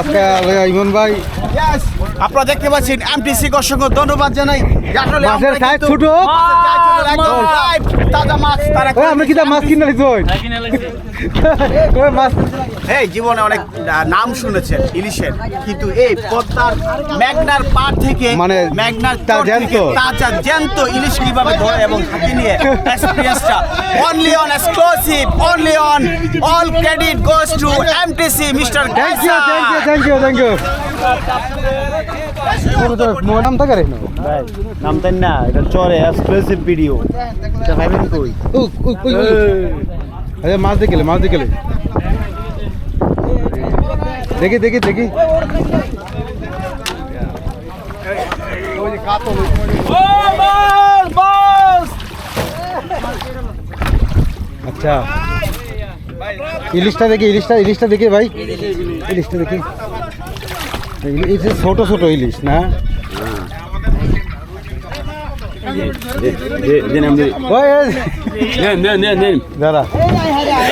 আজকে ইমন ভাই। আপনারা দেখতে পাচ্ছেন এমটিসি অসংখ্য ধন্যবাদ জানাই। আসলে মাছের আমরা ছোট তাজা মাছ তারা আমরা কি তা মাছ কিনে নিছি ওই? মাছ। এই জীবনে অনেক নাম শুনেছেন ইলিশের। কিন্তু এই পদ্মার মেঘনার পার থেকে মানে ম্যাগনার জ্যান্ত। তাজা জ্যান্ত ইলিশ কীভাবে ধরে এবং হাতে নিয়ে এক্সপিরিয়েন্সটা only on exclusive only on all credit goes to MTC mister thank you thank you thank you thank you more নাম থাকে রে নামতেন না এটা চরে এক্সক্লুসিভ ভিডিও এটা ভাইবেন কই উ উ উ আরে মাছ দেখিলে মাছ দেখিলে দেখি দেখি দেখি আচ্ছা ইলিশটা দেখি ইলিশটা ইলিশটা দেখি ভাই ইলিশটা দেখি ইলি- এই যে ছোট ছোট ইলিশ না? ওই, নেন নেন নেন নেন দাঁড়া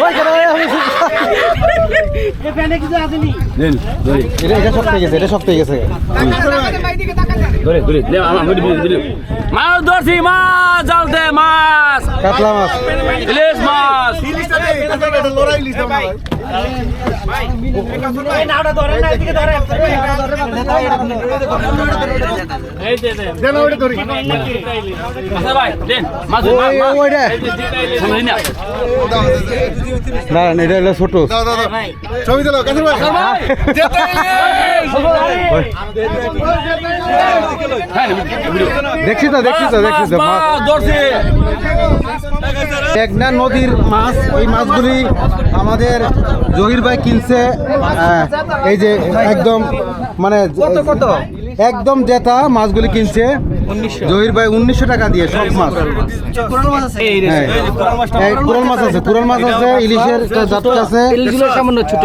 ওই কেন, ওই, আমি- নেন এটা এটা এটা দে ধরে। কাতলা মাছ ইলিশ মাছ আচ্ছা ভাই দেন মাছ ধর, মাছ ওই, মাছ ওই রে। সামনে না না। না এটা হলো ছোট। ওই, হ্যাঁ দেখছি তো দেখছি তো দেখছি তো মাছ। মাছ ধরছি মেঘনা নদীর মাছ এই মাছগুলি আমাদের জহির ভাই কিনছে এই যে একদম মানে কত কত? একদম জেতা মাছগুলি কিনছে। জহির ভাই উনিশশো টাকা দিয়ে সব মাছ। হ্যাঁ মাছ আছে। কুরাল মাছ আছে ইলিশের জাত আছে। সামান্য ছোট।